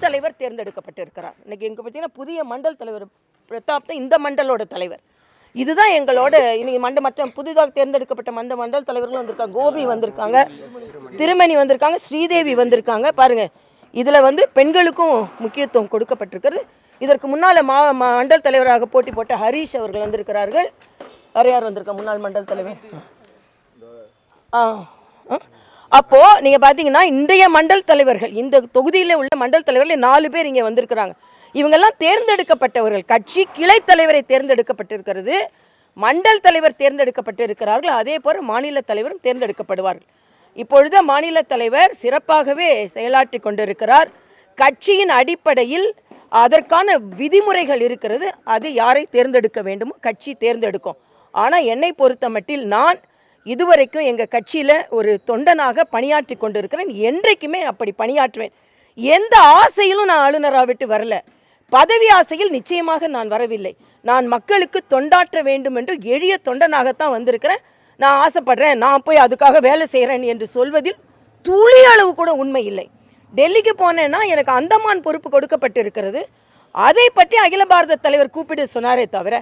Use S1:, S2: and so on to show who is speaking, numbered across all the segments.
S1: தலைவர் தேர்ந்தெடுக்கப்பட்டிருக்கிறார். இன்னைக்கு எங்க பார்த்தீங்கன்னா புதிய மண்டல் தலைவர் பிரதாப் தான் இந்த மண்டலோட தலைவர். இதுதான் எங்களோட இன்னைக்கு மண்ட மற்ற புதிதாக தேர்ந்தெடுக்கப்பட்ட மண்ட மண்டல் தலைவர்களும் வந்திருக்காங்க. கோபி வந்திருக்காங்க திருமணி வந்திருக்காங்க ஸ்ரீதேவி வந்திருக்காங்க. பாருங்க இதுல வந்து பெண்களுக்கும் முக்கியத்துவம் கொடுக்கப்பட்டிருக்கிறது. இதற்கு முன்னால மா மண்டல் தலைவராக போட்டி போட்ட ஹரீஷ் அவர்கள் வந்திருக்கிறார்கள். யார் யார் வந்திருக்கா? முன்னாள் மண்டல் தலைவர். ஆ. அப்போ நீங்க பாத்தீங்கன்னா இன்றைய மண்டல் தலைவர்கள் இந்த தொகுதியில உள்ள மண்டல் தலைவர்கள் நாலு பேர் இங்க வந்திருக்கிறாங்க. இவங்கெல்லாம் தேர்ந்தெடுக்கப்பட்டவர்கள் கட்சி கிளை தலைவரை தேர்ந்தெடுக்கப்பட்டிருக்கிறது. மண்டல் தலைவர் தேர்ந்தெடுக்கப்பட்டிருக்கிறார்கள் அதே போல மாநில தலைவரும் தேர்ந்தெடுக்கப்படுவார்கள். இப்பொழுது மாநில தலைவர் சிறப்பாகவே செயலாற்றி கொண்டிருக்கிறார். கட்சியின் அடிப்படையில் அதற்கான விதிமுறைகள் இருக்கிறது. அது யாரை தேர்ந்தெடுக்க வேண்டுமோ கட்சி தேர்ந்தெடுக்கும். ஆனால் என்னை பொறுத்த மட்டில் நான் இதுவரைக்கும் எங்கள் கட்சியில் ஒரு தொண்டனாக பணியாற்றி கொண்டிருக்கிறேன். என்றைக்குமே அப்படி பணியாற்றுவேன். எந்த ஆசையிலும் நான் ஆளுநராக விட்டு வரல. பதவி ஆசையில் நிச்சயமாக நான் வரவில்லை. நான் மக்களுக்கு தொண்டாற்ற வேண்டும் என்று எளிய தொண்டனாகத்தான் வந்திருக்கிறேன். நான் ஆசைப்படுறேன். நான் போய் அதுக்காக வேலை செய்கிறேன் என்று சொல்வதில் துளி அளவு கூட உண்மை இல்லை. டெல்லிக்கு போனேன்னா எனக்கு அந்தமான் பொறுப்பு கொடுக்கப்பட்டிருக்கிறது. அதை பற்றி அகில பாரத தலைவர் கூப்பிட்டு சொன்னாரே தவிர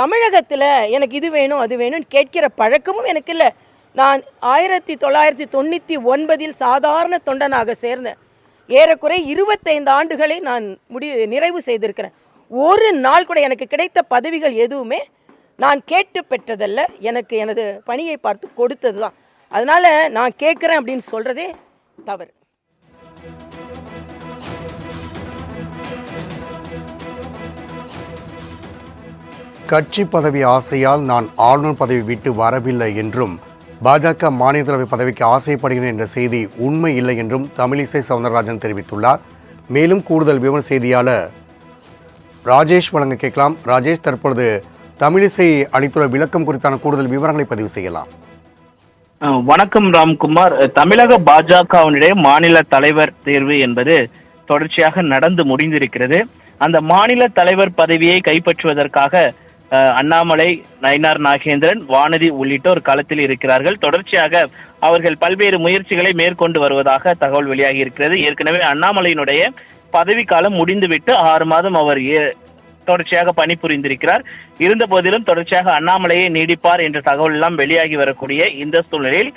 S1: தமிழகத்தில் எனக்கு இது வேணும் அது வேணும்னு கேட்கிற பழக்கமும் எனக்கு இல்லை. நான் ஆயிரத்தி தொள்ளாயிரத்தி தொண்ணூற்றி ஒன்பதில் சாதாரண தொண்டனாக சேர்ந்தேன். ஏறக்குறை இருபத்தைந்து ஆண்டுகளை நான் முடி நிறைவு செய்திருக்கிறேன். ஒரு நாள் கூட எனக்கு கிடைத்த பதவிகள் எதுவுமே நான் கேட்டு பெற்றதல்ல. எனக்கு எனது பணியை பார்த்து கொடுத்தது தான் அதனால் நான் கேட்குறேன் அப்படின்னு சொல்கிறதே தவறு.
S2: கட்சி பதவி ஆசையால் நான் ஆளுநர் பதவி விட்டு வரவில்லை என்றும் பாஜக மாநிலத்தலைவர் பதவிக்கு ஆசைப்படுகிறேன் என்ற செய்தி உண்மை இல்லை என்றும் தமிழிசை சவுந்தரராஜன் தெரிவித்துள்ளார். மேலும் கூடுதல் விவர செய்தியாளர் ராஜேஷ் வழங்க கேட்கலாம். ராஜேஷ் தற்பொழுது தமிழிசை அளித்துள்ள விளக்கம் குறித்தான கூடுதல் விவரங்களை பதிவு செய்யலாம்.
S3: வணக்கம் ராம்குமார். தமிழக பாஜகவினுடைய மாநில தலைவர் தேர்வு என்பது தொடர்ச்சியாக நடந்து முடிந்திருக்கிறது. அந்த மாநில தலைவர் பதவியை கைப்பற்றுவதற்காக அண்ணாமலை நயினார் நாகேந்திரன் வானதி உள்ளிட்டோர் களத்தில் இருக்கிறார்கள். தொடர்ச்சியாக அவர்கள் பல்வேறு முயற்சிகளை மேற்கொண்டு வருவதாக தகவல் வெளியாகி இருக்கிறது ஏற்கனவே அண்ணாமலையினுடைய பதவிக்காலம் முடிந்துவிட்டு ஆறு மாதம் அவர் ஏ- தொடர்ச்சியாக பணிபுரிந்திருக்கிறார். இருந்த போதிலும் தொடர்ச்சியாக அண்ணாமலையை நீடிப்பார் என்ற தகவல் எல்லாம் வெளியாகி வரக்கூடிய இந்த சூழலில்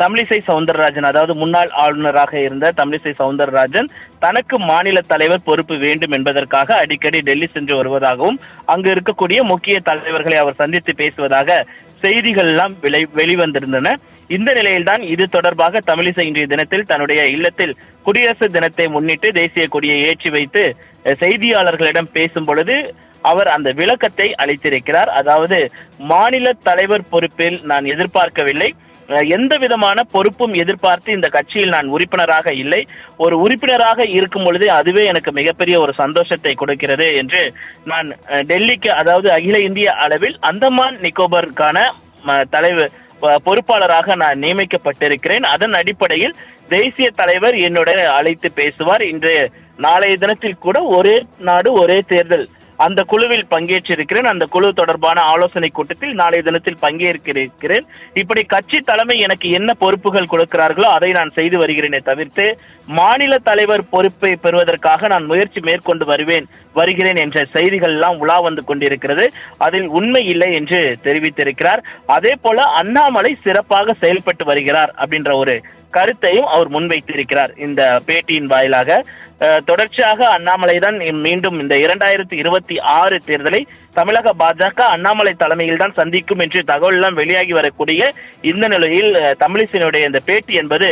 S3: தமிழிசை சவுந்தரராஜன் அதாவது முன்னாள் ஆளுநராக இருந்த தமிழிசை சவுந்தரராஜன் தனக்கு மாநில தலைவர் பொறுப்பு வேண்டும் என்பதற்காக அடிக்கடி டெல்லி சென்று வருவதாகவும் அங்கு இருக்கக்கூடிய முக்கிய தலைவர்களை அவர் சந்தித்து பேசுவதாக செய்திகள் எல்லாம் விளை வெளிவந்திருந்தன. இந்த நிலையில்தான் இது தொடர்பாக தமிழிசை இன்றைய தினத்தில் தன்னுடைய இல்லத்தில் குடியரசு தினத்தை முன்னிட்டு தேசிய கொடியை ஏற்றி வைத்து செய்தியாளர்களிடம் பேசும் பொழுது அவர் அந்த விளக்கத்தை அளித்திருக்கிறார். அதாவது மாநில தலைவர் பொறுப்பில் நான் எதிர்பார்க்கவில்லை. எந்த விதமான பொறுப்பும் எதிர்பார்த்து இந்த கட்சியில் நான் உறுப்பினராக இல்லை. ஒரு உறுப்பினராக இருக்கும் பொழுது அதுவே எனக்கு மிகப்பெரிய ஒரு சந்தோஷத்தை கொடுக்கிறது என்று நான் டெல்லிக்கு அதாவது அகில இந்திய அளவில் அந்தமான் நிக்கோபருக்கான ம- தலைவர் பொறுப்பாளராக நான் நியமிக்கப்பட்டிருக்கிறேன். அதன் அடிப்படையில் தேசிய தலைவர் என்னுடைய அழைத்து பேசுவார். இன்று நாளைய தினத்தில் கூட ஒரே நாடு ஒரே தேர்தல். அந்த குழுவில் பங்கேற்றிருக்கிறேன். அந்த குழு தொடர்பான ஆலோசனை கூட்டத்தில் நாளைய தினத்தில் பங்கேற்கிறேன் இப்படி கட்சி தலைமை எனக்கு என்ன பொறுப்புகள் கொடுக்கிறார்களோ அதை நான் செய்து வருகிறேனே தவிர்த்து மாநில தலைவர் பொறுப்பை பெறுவதற்காக நான் முயற்சி மேற்கொண்டு வருவேன் வருகிறேன் என்ற செய்திகள் எல்லாம் உலா வந்து கொண்டிருக்கிறது. அதில் உண்மை இல்லை என்று தெரிவித்திருக்கிறார். அதே போல அண்ணாமலை சிறப்பாக செயல்பட்டு வருகிறார் அப்படின்ற ஒரு கருத்தையும் அவர் முன்வைத்திருக்கிறார் இந்த பேட்டியின் வாயிலாக. தொடர்ச்சியாக அண்ணாமலை தான் மீண்டும் இந்த இரண்டாயிரத்தி இருபத்தி ஆறு தேர்தலை தமிழக பாஜக அண்ணாமலை தலைமையில் தான் சந்திக்கும் என்று தகவல் எல்லாம் வெளியாகி வரக்கூடிய இந்த நிலையில் தமிழிசையினுடைய இந்த பேட்டி என்பது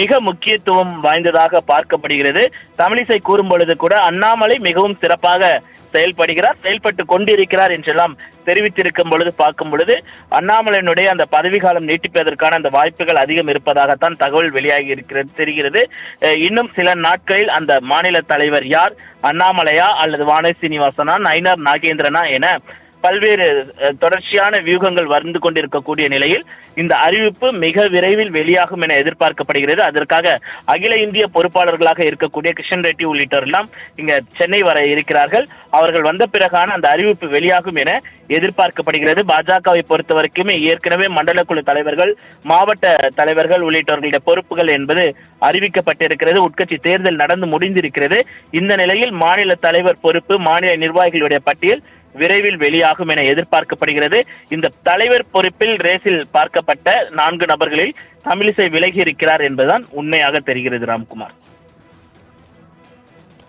S3: மிக முக்கியத்துவம் வாய்ந்ததாக பார்க்கப்படுகிறது. தமிழிசை கூறும் பொழுது கூட அண்ணாமலை மிகவும் சிறப்பாக செயல்படுகிறார் செயல்பட்டு கொண்டிருக்கிறார் என்றெல்லாம் தெரிவித்திருக்கும் பொழுது பார்க்கும் பொழுது அண்ணாமலையினுடைய அந்த பதவிக்காலம் நீட்டிப்பதற்கான அந்த வாய்ப்புகள் அதிகம் இருப்பதாகத்தான் தகவல் வெளியாகி இருக்கிறது தெரிகிறது. இன்னும் சில நாட்களில் அந்த மாநில தலைவர் யார்? அண்ணாமலையா அல்லது வானதி சீனிவாசனா நயினார் நாகேந்திரனா என பல்வேறு தொடர்ச்சியான வியூகங்கள் வந்து கொண்டிருக்கக்கூடிய நிலையில் இந்த அறிவிப்பு மிக விரைவில் வெளியாகும் என எதிர்பார்க்கப்படுகிறது. அதற்காக அகில இந்திய பொறுப்பாளர்களாக இருக்கக்கூடிய கிஷன் ரெட்டி உள்ளிட்டோர் எல்லாம் இங்க சென்னை வர இருக்கிறார்கள். அவர்கள் வந்த பிறகான அந்த அறிவிப்பு வெளியாகும் என எதிர்பார்க்கப்படுகிறது. பாஜகவை பொறுத்த வரைக்குமே ஏற்கனவே மண்டல குழு தலைவர்கள் மாவட்ட தலைவர்கள் உள்ளிட்டவர்களுடைய பொறுப்புகள் என்பது அறிவிக்கப்பட்டிருக்கிறது. உட்கட்சி தேர்தல் நடந்து முடிந்திருக்கிறது. இந்த நிலையில் மாநில தலைவர் பொறுப்பு மாநில நிர்வாகிகளுடைய பட்டியல் விரைவில் வெளியாகும் என எதிர்பார்க்கப்படுகிறது. இந்த தலைவர் பொறுப்பில் ரேஸில் பார்க்கப்பட்ட நான்கு நபர்களில் தமிழிசை விலகி இருக்கிறார் என்பதுதான் உண்மையாக தெரிகிறது ராம்குமார்.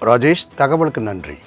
S2: ராஜேஷ் தகவலுக்கு நன்றி.